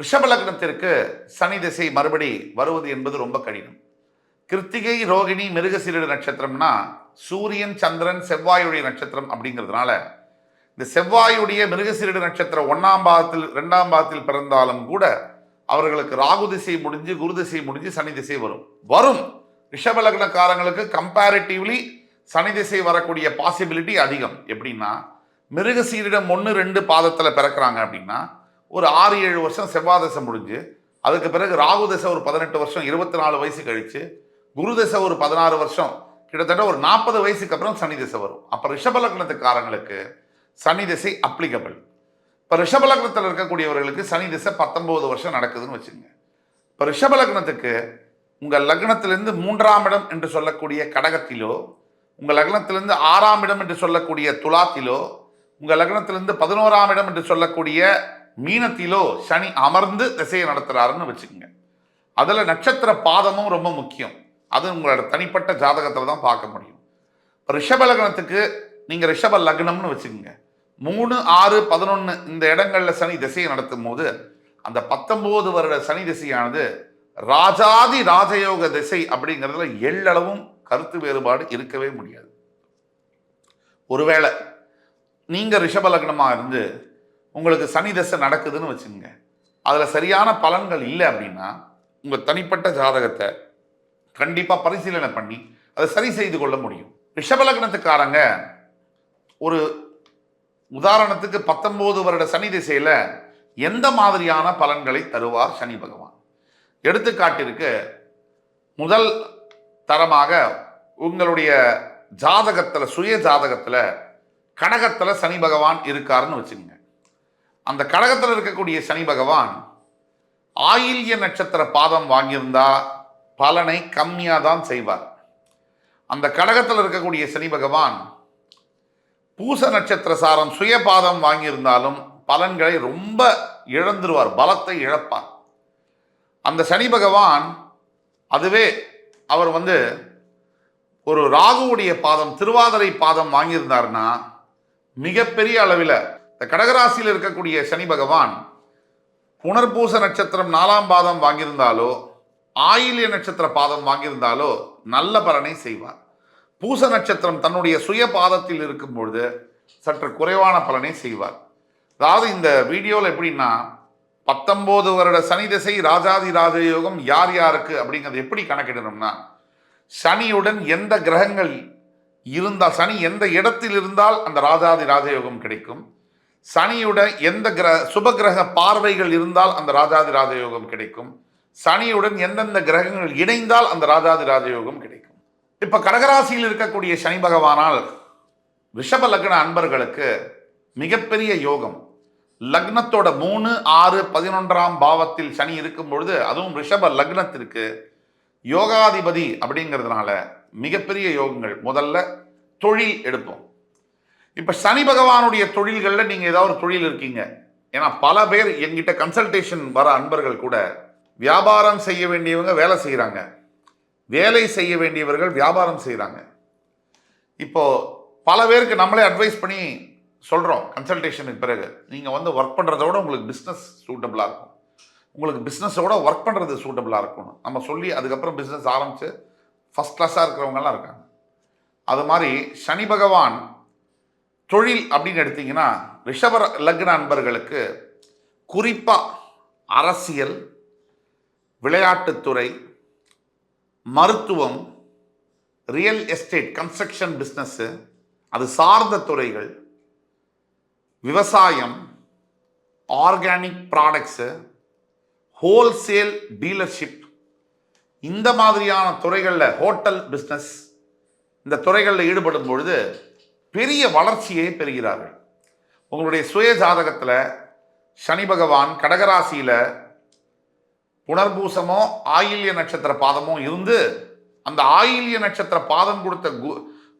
ரிஷபலக்னத்திற்கு சனி திசை மறுபடி வருவது என்பது ரொம்ப கடினம். கிருத்திகை ரோகிணி மிருகசீரடு நட்சத்திரம்னா சூரியன் சந்திரன் செவ்வாயுடைய நட்சத்திரம் அப்படிங்கிறதுனால இந்த செவ்வாயுடைய மிருகசீரடு நட்சத்திரம் ஒன்றாம் பாதத்தில் ரெண்டாம் பாதத்தில் பிறந்தாலும் கூட அவர்களுக்கு ராகு திசை முடிஞ்சு குரு திசை முடிஞ்சு சனி திசை வரும். வரும். ரிஷபலக்னக்காரங்களுக்கு கம்பேரிட்டிவ்லி சனி திசை வரக்கூடிய பாசிபிலிட்டி அதிகம். எப்படின்னா மிருகசீரிடம் ஒன்று ரெண்டு பாதத்தில் பிறக்கிறாங்க அப்படின்னா ஒரு ஆறு ஏழு வருஷம் செவ்வாய் தசை முடிஞ்சு அதுக்கு பிறகு ராகு தசை ஒரு பதினெட்டு வருஷம் இருபத்தி நாலு வயசு கழிச்சு குரு தசை ஒரு பதினாறு வருஷம் கிட்டத்தட்ட ஒரு நாற்பது வயசுக்கு அப்புறம் சனி தசை வரும். அப்போ ரிஷபலக்னத்துக்காரங்களுக்கு சனி திசை அப்ளிகபிள் இப்போ ரிஷபலக்னத்தில் இருக்கக்கூடியவர்களுக்கு சனி திசை பத்தொம்போது வருஷம் நடக்குதுன்னு வச்சுங்க. இப்போ ரிஷபலக்னத்துக்கு உங்கள் லக்னத்திலிருந்து மூன்றாம் இடம் என்று சொல்லக்கூடிய கடகத்திலோ உங்கள் லக்னத்திலிருந்து ஆறாம் இடம் என்று சொல்லக்கூடிய துலாத்திலோ உங்கள் லக்னத்திலிருந்து பதினோராம் இடம் என்று சொல்லக்கூடிய மீனத்திலோ சனி அமர்ந்து திசையை நடத்துறாருன்னு வச்சுக்கோங்க. அதில் நட்சத்திர பாதமும் ரொம்ப முக்கியம். அது உங்களோட தனிப்பட்ட ஜாதகத்தில் தான் பார்க்க முடியும். ரிஷப லக்னத்துக்கு நீங்கள் ரிஷப லக்னம்னு வச்சுக்கோங்க. மூணு ஆறு பதினொன்று இந்த இடங்களில் சனி திசையை நடத்தும் போது அந்த பத்தொம்போது வருட சனி திசையானது ராஜாதி ராஜயோக திசை அப்படிங்கிறதுல எள்ளளவும் கருத்து வேறுபாடு இருக்கவே முடியாது. ஒருவேளை நீங்கள் ரிஷப லக்னமாக இருந்து உங்களுக்கு சனி தசை நடக்குதுன்னு வச்சுக்கோங்க. அதில் சரியான பலன்கள் இல்லை அப்படின்னா உங்கள் தனிப்பட்ட ஜாதகத்தை கண்டிப்பாக பரிசீலனை பண்ணி அதை சரி செய்து கொள்ள முடியும். ரிஷபலக்னத்துக்காரங்க ஒரு உதாரணத்துக்கு பத்தொம்போது வருட சனி திசையில் எந்த மாதிரியான பலன்களை தருவார் சனி பகவான்? எடுத்துக்காட்டிற்கு முதல் தரமாக உங்களுடைய ஜாதகத்தில் சுய ஜாதகத்தில் கடகத்தில் சனி பகவான் இருக்காருன்னு வச்சுக்கோங்க. அந்த கடகத்தில் இருக்கக்கூடிய சனி பகவான் ஆயில்ய நட்சத்திர பாதம் வாங்கியிருந்தா பலனை கம்மியாக தான் செய்வார். அந்த கடகத்தில் இருக்கக்கூடிய சனி பகவான் பூச நட்சத்திர சாரம் சுய பாதம் வாங்கியிருந்தாலும் பலன்களை ரொம்ப இழந்துருவார் பலத்தை இழப்பார். அந்த சனி பகவான் அதுவே அவர் வந்து ஒரு ராகுவுடைய பாதம் திருவாதிரை பாதம் வாங்கியிருந்தாருன்னா மிகப்பெரிய அளவில் இந்த கடகராசியில் இருக்கக்கூடிய சனி பகவான் புனர்பூச நட்சத்திரம் நாலாம் பாதம் வாங்கியிருந்தாலோ ஆயிலிய நட்சத்திர பாதம் வாங்கியிருந்தாலோ நல்ல பலனை செய்வார். பூச நட்சத்திரம் தன்னுடைய சுய பாதத்தில் இருக்கும் பொழுது சற்று குறைவான பலனை செய்வார். அதாவது இந்த வீடியோவில் எப்படின்னா பத்தொம்போது வருட சனி திசை ராஜாதி ராஜயோகம் யார் யாருக்கு அப்படிங்கிறது எப்படி கணக்கிடணும்னா சனியுடன் எந்த கிரகங்கள் இருந்தால் சனி எந்த இடத்தில் இருந்தால் அந்த ராஜாதி ராஜயோகம் கிடைக்கும். சனியுடன் எந்த கிரக சுப கிரக பார்வைகள் இருந்தால் அந்த ராஜாதி ராஜயோகம் கிடைக்கும். சனியுடன் எந்தெந்த கிரகங்கள் இணைந்தால் அந்த ராஜாதி ராஜயோகம் கிடைக்கும். இப்ப கடகராசியில் இருக்கக்கூடிய சனி பகவானால் ரிஷப லக்ன அன்பர்களுக்கு மிகப்பெரிய யோகம். லக்னத்தோட மூணு ஆறு பதினொன்றாம் பாவத்தில் சனி இருக்கும் பொழுது அதுவும் ரிஷப லக்னத்திற்கு யோகாதிபதி அப்படிங்கிறதுனால மிகப்பெரிய யோகங்கள். முதல்ல தொழில் எடுப்போம். இப்போ சனி பகவானுடைய தொழில்களில் நீங்கள் ஏதாவது ஒரு தொழில் இருக்கீங்க. ஏன்னா பல பேர் எங்கிட்ட கன்சல்டேஷன் வர அன்பர்கள் கூட வியாபாரம் செய்ய வேண்டியவங்க வேலை செய்கிறாங்க வேலை செய்ய வேண்டியவர்கள் வியாபாரம் செய்கிறாங்க இப்போது பல பேருக்கு நம்மளே அட்வைஸ் பண்ணி சொல்கிறோம் கன்சல்டேஷனுக்கு பிறகு. நீங்கள் வந்து ஒர்க் பண்ணுறத விட உங்களுக்கு பிஸ்னஸ் சூட்டபுளாக இருக்கும். உங்களுக்கு பிஸ்னஸோட ஒர்க் பண்ணுறது சூட்டபுளாக இருக்கணும். நம்ம சொல்லி அதுக்கப்புறம் பிஸ்னஸ் ஆரம்பித்து ஃபஸ்ட் கிளாஸாக இருக்கிறவங்கலாம் இருக்காங்க. அது மாதிரி சனி பகவான் தொழில் அப்படின்னு எடுத்தீங்கன்னா ரிஷப லக்ன அன்பர்களுக்கு குறிப்பாக அரசியல் விளையாட்டுத்துறை மருத்துவம் ரியல் எஸ்டேட் கன்ஸ்ட்ரக்ஷன் பிஸ்னஸ்ஸு அது சார்ந்த துறைகள் விவசாயம் ஆர்கானிக் ப்ராடக்ட்ஸு ஹோல்சேல் டீலர்ஷிப் இந்த மாதிரியான துறைகளில் ஹோட்டல் பிஸ்னஸ் இந்த துறைகளில் ஈடுபடும் பொழுது பெரிய வளர்ச்சியை பெறுகிறார்கள். உங்களுடைய சுய ஜாதகத்தில் சனி பகவான் கடகராசியில் புனர்பூசமோ ஆயில்ய நட்சத்திர பாதமோ இருந்து அந்த ஆயில்ய நட்சத்திர பாதம் கொடுத்த கு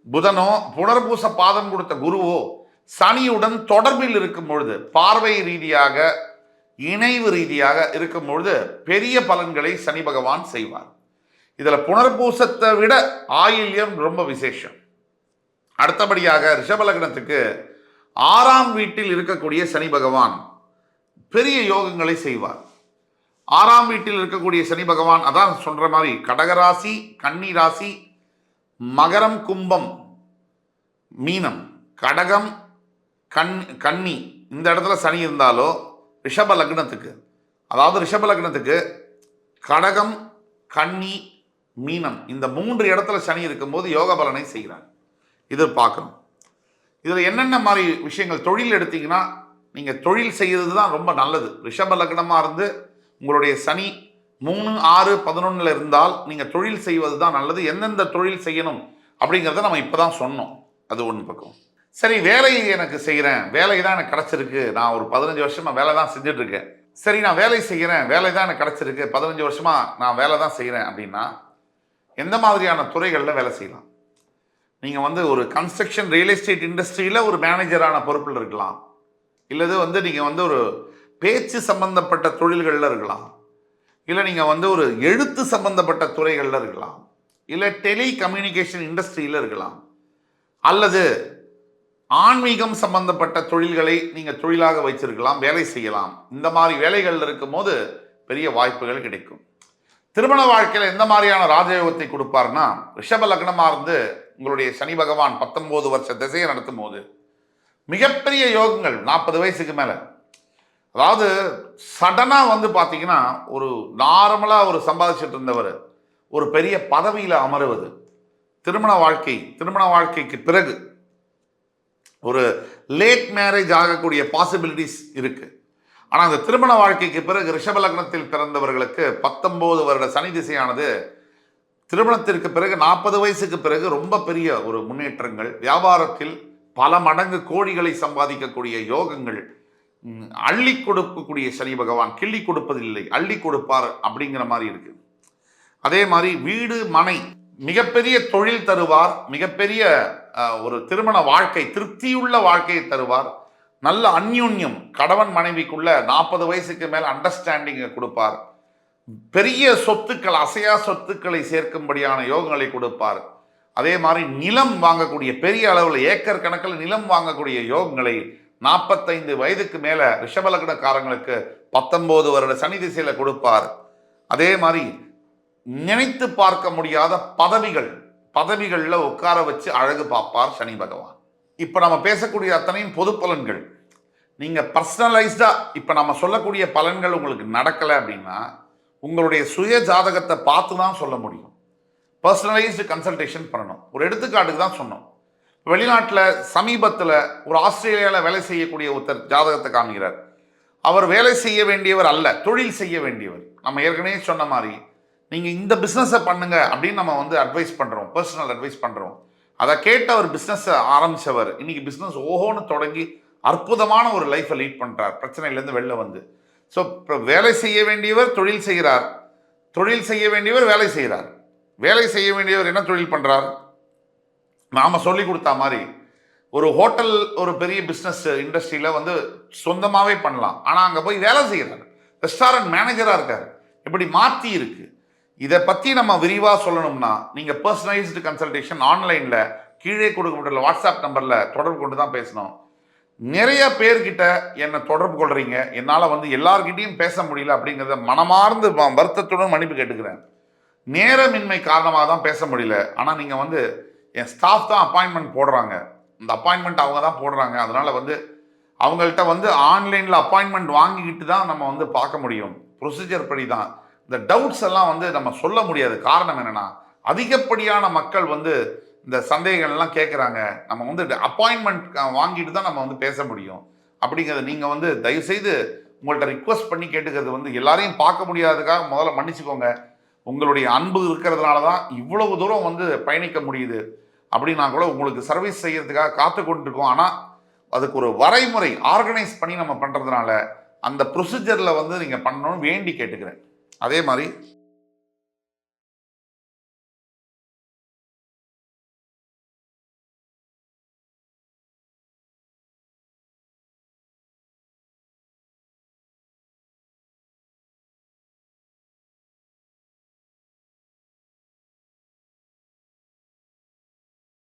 புதனோ புனர்பூச பாதம் கொடுத்த குருவோ சனியுடன் தொடர்பில் இருக்கும் பொழுது பார்வை ரீதியாக இணைவு ரீதியாக இருக்கும் பொழுது பெரிய பலன்களை சனி பகவான் செய்வார். இதில் புனர்பூசத்தை விட ஆயில்யம் ரொம்ப விசேஷம். அடுத்தபடியாக ரிஷபலக்னத்துக்கு ஆறாம் வீட்டில் இருக்கக்கூடிய சனி பகவான் பெரிய யோகங்களை செய்வார். ஆறாம் வீட்டில் இருக்கக்கூடிய சனி பகவான் அதான் சொல்கிற மாதிரி கடகராசி கன்னி ராசி மகரம் கும்பம் மீனம் கடகம் கண் கன்னி இந்த இடத்துல சனி இருந்தாலோ ரிஷப லக்னத்துக்கு அதாவது ரிஷப லக்னத்துக்கு கடகம் கன்னி மீனம் இந்த மூன்று இடத்துல சனி இருக்கும்போது யோக பலனை செய்கிறாங்க இது பார்க்கணும் இதில் என்னென்ன மாதிரி விஷயங்கள் தொழில் எடுத்தீங்கன்னா நீங்கள் தொழில் செய்கிறது தான் ரொம்ப நல்லது. ரிஷப லக்னமாக இருந்து உங்களுடைய சனி மூணு ஆறு பதினொன்றில் இருந்தால் நீங்கள் தொழில் செய்வது தான் நல்லது. எந்தெந்த தொழில் செய்யணும் அப்படிங்கிறத நம்ம இப்போ தான் சொன்னோம். அது ஒன்று பக்கம். சரி வேலையை எனக்கு செய்கிறேன் வேலை தான் எனக்கு கிடச்சிருக்கு. நான் ஒரு பதினஞ்சு வருஷமாக வேலை தான் செஞ்சிட்ருக்கேன். சரி நான் வேலை செய்கிறேன் வேலை தான் எனக்கு கிடச்சிருக்கு. பதினஞ்சு வருஷமாக நான் வேலை தான் செய்கிறேன் அப்படின்னா எந்த மாதிரியான துறைகளில் வேலை செய்யலாம்? நீங்கள் வந்து ஒரு கன்ஸ்ட்ரக்ஷன் ரியல் எஸ்டேட் இண்டஸ்ட்ரியில் ஒரு மேனேஜரான பொறுப்பில் இருக்கலாம். இல்லது வந்து நீங்கள் வந்து ஒரு பேச்சு சம்பந்தப்பட்ட தொழில்களில் இருக்கலாம். இல்லை நீங்கள் வந்து ஒரு எழுத்து சம்பந்தப்பட்ட துறைகளில் இருக்கலாம். இல்லை டெலி கம்யூனிகேஷன் இண்டஸ்ட்ரியில் இருக்கலாம். அல்லது ஆன்மீகம் சம்பந்தப்பட்ட தொழில்களை நீங்கள் தொழிலாக வச்சிருக்கலாம் வேலை செய்யலாம். இந்த மாதிரி வேலைகள் இருக்கும்போது பெரிய வாய்ப்புகள் கிடைக்கும். திருமண வாழ்க்கையில் எந்த மாதிரியான ராஜயோகத்தை கொடுப்பார்னா ரிஷப லக்னமாக இருந்து உங்களுடைய சனி பகவான் பத்தொம்போது வருஷ திசையை நடத்தும் போது மிகப்பெரிய யோகங்கள் நாற்பது வயசுக்கு மேலே. அதாவது சடனாக வந்து பார்த்தீங்கன்னா ஒரு நார்மலாக ஒரு சம்பாதிச்சிட்டு இருந்தவர் ஒரு பெரிய பதவியில் அமருவது திருமண வாழ்க்கை திருமண வாழ்க்கைக்கு பிறகு ஒரு லேட் மேரேஜ் ஆகக்கூடிய பாசிபிலிட்டிஸ் இருக்குது ஆனால் அந்த திருமண வாழ்க்கைக்கு பிறகு ரிஷப லக்னத்தில் பிறந்தவர்களுக்கு பத்தொம்போது வருட சனி திசையானது திருமணத்திற்கு பிறகு நாற்பது வயசுக்கு பிறகு ரொம்ப பெரிய ஒரு முன்னேற்றங்கள். வியாபாரத்தில் பல மடங்கு கோடிகளை சம்பாதிக்கக்கூடிய யோகங்கள். அள்ளி கொடுக்கக்கூடிய சனி பகவான் கிள்ளி கொடுப்பதில்லை அள்ளி கொடுப்பார் அப்படிங்கிற மாதிரி இருக்கு. அதே மாதிரி வீடு மனை மிகப்பெரிய தொழில் தருவார். மிகப்பெரிய ஒரு திருமண வாழ்க்கை திருப்தியுள்ள வாழ்க்கையை தருவார். நல்ல அந்யோன்யம். கணவன் மனைவிக்குள்ள நாற்பது வயசுக்கு மேல் அண்டர்ஸ்டாண்டிங்கை கொடுப்பார். பெரிய சொத்துக்கள் அசையா சொத்துக்களை சேர்க்கும்படியான யோகங்களை கொடுப்பார். அதே மாதிரி நிலம் வாங்கக்கூடிய பெரிய அளவில் ஏக்கர் கணக்கில் நிலம் வாங்கக்கூடிய யோகங்களை நாற்பத்தைந்து வயதுக்கு மேலே ரிஷபலகடக்காரங்களுக்கு பத்தொன்பது வருட சனி திசையில் கொடுப்பார். அதே மாதிரி நினைத்து பார்க்க முடியாத பதவிகள் பதவிகளில் உட்கார வச்சு அழகு பார்ப்பார் சனி பகவான். இப்போ நம்ம பேசக்கூடிய அத்தனையும் பொது பலன்கள். நீங்கள் பர்சனலைஸ்டாக இப்போ நம்ம சொல்லக்கூடிய பலன்கள் உங்களுக்கு நடக்கலை அப்படின்னா உங்களுடைய சுய ஜாதகத்தை பார்த்து தான் சொல்ல முடியும். பர்சனலைஸ்டு கன்சல்டேஷன் பண்ணணும். ஒரு எடுத்துக்காட்டுக்கு தான் சொன்னோம். வெளிநாட்டில் சமீபத்தில் ஒரு ஆஸ்திரேலியாவில் வேலை செய்யக்கூடிய ஒருத்தர் ஜாதகத்தை காமிக்கிறார் அவர் வேலை செய்ய வேண்டியவர் அல்ல தொழில் செய்ய வேண்டியவர். நம்ம ஏற்கனவே சொன்ன மாதிரி நீங்கள் இந்த பிஸ்னஸை பண்ணுங்க அப்படின்னு நம்ம வந்து அட்வைஸ் பண்ணுறோம் பர்சனல் அட்வைஸ் பண்ணுறோம் அதை கேட்டு அவர் பிஸ்னஸை ஆரம்பித்தவர் இன்றைக்கி பிஸ்னஸ் ஓஹோன்னு தொடங்கி அற்புதமான ஒரு லைஃப்பை லீட் பண்ணுறார் பிரச்சனையிலேருந்து வெளில வந்து. ஸோ இப்போ வேலை செய்ய வேண்டியவர் தொழில் செய்கிறார். தொழில் செய்ய வேண்டியவர் வேலை செய்கிறார். வேலை செய்ய வேண்டியவர் என்ன தொழில் பண்ணுறார் நாம் சொல்லி கொடுத்தா மாதிரி ஒரு ஹோட்டல் ஒரு பெரிய பிஸ்னஸ் இண்டஸ்ட்ரியில் வந்து சொந்தமாகவே பண்ணலாம். ஆனால் அங்கே போய் வேலை செய்கிறார் ரெஸ்டாரண்ட் மேனேஜராக இருக்கார். இப்படி மாற்றி இருக்கு. இதை பற்றி நம்ம விரிவாக சொல்லணும்னா நீங்கள் பர்சனலைஸ்டு கன்சல்டேஷன் ஆன்லைனில் கீழே கொடுக்கப்பட்டுள்ள வாட்ஸ்அப் நம்பரில் தொடர்பு கொண்டு தான் பேசணும். நிறைய பேர்கிட்ட என்னை தொடர்பு கொள்றீங்க. என்னால் வந்து எல்லார்கிட்டையும் பேச முடியல அப்படிங்கிறத மனமார்ந்து வருத்தத்துடன் மன்னிப்பு கேட்டுக்கிறேன். நேரமின்மை காரணமாக தான் பேச முடியல. ஆனால் நீங்கள் வந்து என் ஸ்டாஃப் தான் அப்பாயின்மெண்ட் போடுறாங்க. இந்த அப்பாயின்மெண்ட் அவங்க தான் போடுறாங்க. அதனால் வந்து அவங்கள்ட்ட வந்து ஆன்லைனில் அப்பாயின்மெண்ட் வாங்கிக்கிட்டு தான் நம்ம வந்து பார்க்க முடியும். ப்ரொசீஜர் படி தான். இந்த டவுட்ஸ் எல்லாம் வந்து நம்ம சொல்ல முடியாது. காரணம் என்னென்னா அதிகப்படியான மக்கள் வந்து இந்த சந்தேகங்கள்லாம் கேட்குறாங்க நம்ம வந்து அப்பாயின்மெண்ட் வாங்கிட்டு தான் நம்ம வந்து பேச முடியும். அப்படிங்கிறத நீங்கள் வந்து தயவுசெய்து உங்கள்கிட்ட ரிக்வஸ்ட் பண்ணி கேட்டுக்கிறது வந்து எல்லாரையும் பார்க்க முடியாததுக்காக முதல்ல மன்னிச்சுக்கோங்க. உங்களுடைய அன்பு இருக்கிறதுனால தான் இவ்வளவு தூரம் வந்து பயணிக்க முடியுது. அப்படின்னா கூட உங்களுக்கு சர்வீஸ் செய்கிறதுக்காக காத்து கொண்டிருக்கோம். ஆனால் அதுக்கு ஒரு வரைமுறை ஆர்கனைஸ் பண்ணி நம்ம பண்ணுறதுனால அந்த ப்ரொசீஜரில் வந்து நீங்கள் பண்ணணும்னு வேண்டி கேட்டுக்கிறேன். அதே மாதிரி